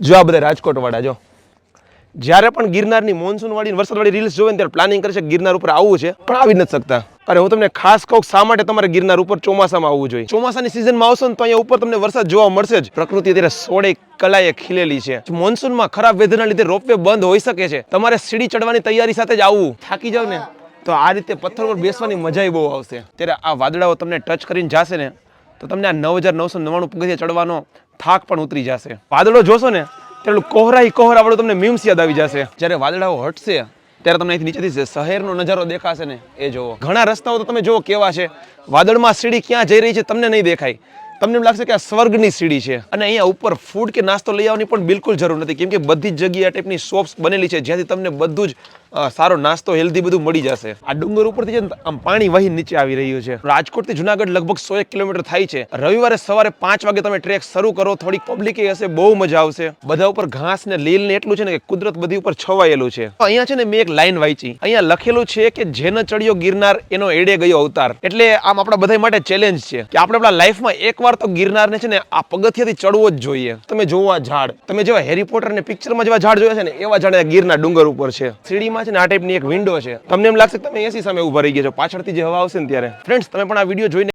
જો આ બધા રાજકોટ વાળા જો. જ્યારે પણ ગિરનારની મોન્સૂન વાળી વરસાદ વાળી રીલ્સ જોવે ને ત્યારે પ્લાનિંગ કરે છે ગિરનાર ઉપર આવવું છે. પણ આવી નથી શકતા. અરે હું તમને ખાસ કહું શા માટે તમારે ગિરનાર ઉપર ચોમાસામાં આવવું જોઈએ? ચોમાસાની સિઝનમાં આવશો ને તો અહીંયા ઉપર તમને વરસાદ જોવા મળશે જ. પ્રકૃતિ અત્યારે સોળે કલાએ ખીલેલી છે. મોન્સૂનમાં ખરાબ વેધરના લીધે રોપવે બંધ હોઈ શકે છે. તમારે સીડી ચડવાની તૈયારી સાથે જ આવવું. થાકી જાવ ને, તો આ રીતે પથ્થર પર બેસવાની મજા બહુ આવશે. ત્યારે આ વાદળાઓ તમને ટચ કરીને જાશે ને, તો તમને આ નવ હજાર નવસો નવ્વાણું પગથિયા ચડવાનો થાક પણ ઉતરી જશે. વાદળો જોશો ને, ત્યારે કોહરા કોહરા વાળું તમને મીમ્સ યાદ આવી જશે. જ્યારે વાદળાઓ હટશે, ત્યારે તમને અહીંથી નીચેથી શહેરનો નજારો દેખાશે ને, એ જોવો ઘણા રસ્તાઓ તો તમે જોવો કેવા છે. વાદળમાં સીડી ક્યાં જઈ રહી છે તમને નહીં દેખાય. તમને એમ લાગશે કે આ સ્વર્ગની સીડી છે. અને અહીંયા ઉપર ફૂડ કે નાસ્તો લઈ આવવાની પણ બિલકુલ જરૂર નથી. કેમ કે બધી જ જગ્યાએ ટાઈપની શોપ્સ બનેલી છે. જ્યાંથી તમને બધું જ સારો નાસ્તો હેલ્ધી બધું મળી જશે. આ ડુંગર ઉપરથી છે આમ પાણી વહી નીચે આવી રહ્યું છે. રાજકોટથી જુનાગઢ લગભગ સો એક કિલોમીટર થાય છે. રવિવારે સવારે પાંચ વાગે તમે ટ્રેક શરૂ કરો, થોડીક પબ્લિક હશે, બહુ મજા આવશે. બધા ઉપર ઘાસ ને લીલ ને એટલું છે ને કે કુદરત બધી ઉપર છવાયેલું છે. અહીંયા છે ને મેં એક લાઈન વાંચી. અહીંયા લખેલું છે કે જેને ચડ્યો ગિરનાર એનો એડે ગયો અવતાર. એટલે આમ આપણા બધા માટે ચેલેન્જ છે કે આપણે આપણા લાઈફમાં એકવાર તો ગિરનારને છે ને આ પગથિયાથી ચડવો જ જોઈએ. તમે જોવા ઝાડ. તમે જેવા હેરી પોટર ને પિક્ચરમાં જેવા ઝાડ જોયા છે ને એવા ઝાડ ગીરના ડુંગર ઉપર છે. સીડીમાં છે ને આ ટાઈપની એક વિન્ડો છે. તમને એમ લાગશે તમે એસી સામે ઊભા રહી ગયા છો. પાછળથી જે હવા આવશે ને ત્યારે. ફ્રેન્ડ્સ તમે પણ આ વીડિયો જોઈને